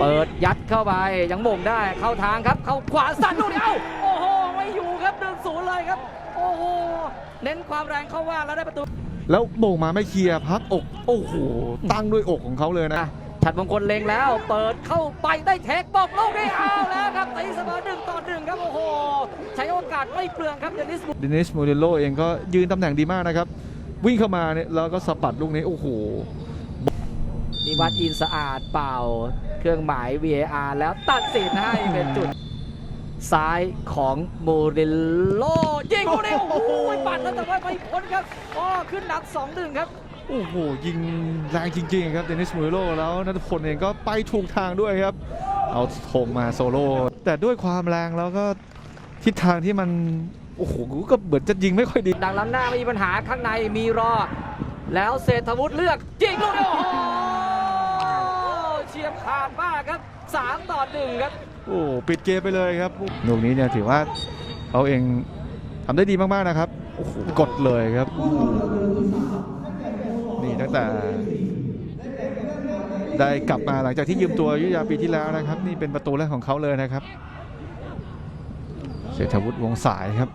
เปิดยัดเข้าไปยังบ่งได้เข้าทางครับ เข้าขวาสั้นลูกนี้เอ้าโอ้โหไม่อยู่ครับหนึ่งศูนย์เลยครับ โอ้โหเน้นความแรงเข้าว่าแล้วได้ประตู แล้วโบ่งมาไม่เคลียร์พักอก โอ้โหตั้งด้วยอกของเขาเลยนะ ฉัดมงคลเล็งแล้ว เปิดเข้าไปได้เทคบอกลูกนี้เอาแล้วครับตีเสมอหนึ่งต่อหนึ่งครับโอ้โหใช้โอกาสไม่เปลืองครับเดนิสบูเดนิสโมเดโลเองก็ยืนตำแหน่งดีมากนะครับ วิ่งเข้ามาเนี่ยแล้วก็สะบัดลูกนี้โอ้โห นิวัฒน์อินสะอาดเป่า เครื่องหมาย VAR แล้วตัดสินให้เป็นจุด ซ้ายของโมเดโลยิงลูกนี้โอ้โหปัดแล้วแต่ว่าไม่พ้นครับก็ขึ้นนำสองหนึ่งครับโอ้โห ยิงแรงจริง ๆ ครับเดนิสมูเรโลแล้วนัทพลเองก็ไปถูกทางด้วยครับ เอาธงมาโซโล่แต่ด้วยความแรงแล้วก็ทิศทางที่มัน โอ้โหก็เหมือนจะยิงไม่ค่อยดี ดังล้ำหน้าไม่มีปัญหาข้างในมีรอ แล้วเศรษฐวุฒิเลือกยิงลูกนี้โอ้โหเฉียบ ขาดมากครับสามต่อหนึ่งครับ โอ้ปิดเกมไปเลยครับลูกนี้เนี่ยถือว่าเขาเองทำได้ดีมากๆนะครับโอ้โหกดเลยครับ นี่ตั้งแต่ ได้กลับมาหลังจากที่ยืมตัวยุยาปีที่แล้วนะครับ นี่เป็นประตูแรกของเขาเลยนะครับเศรษฐวุฒิวงสายครับ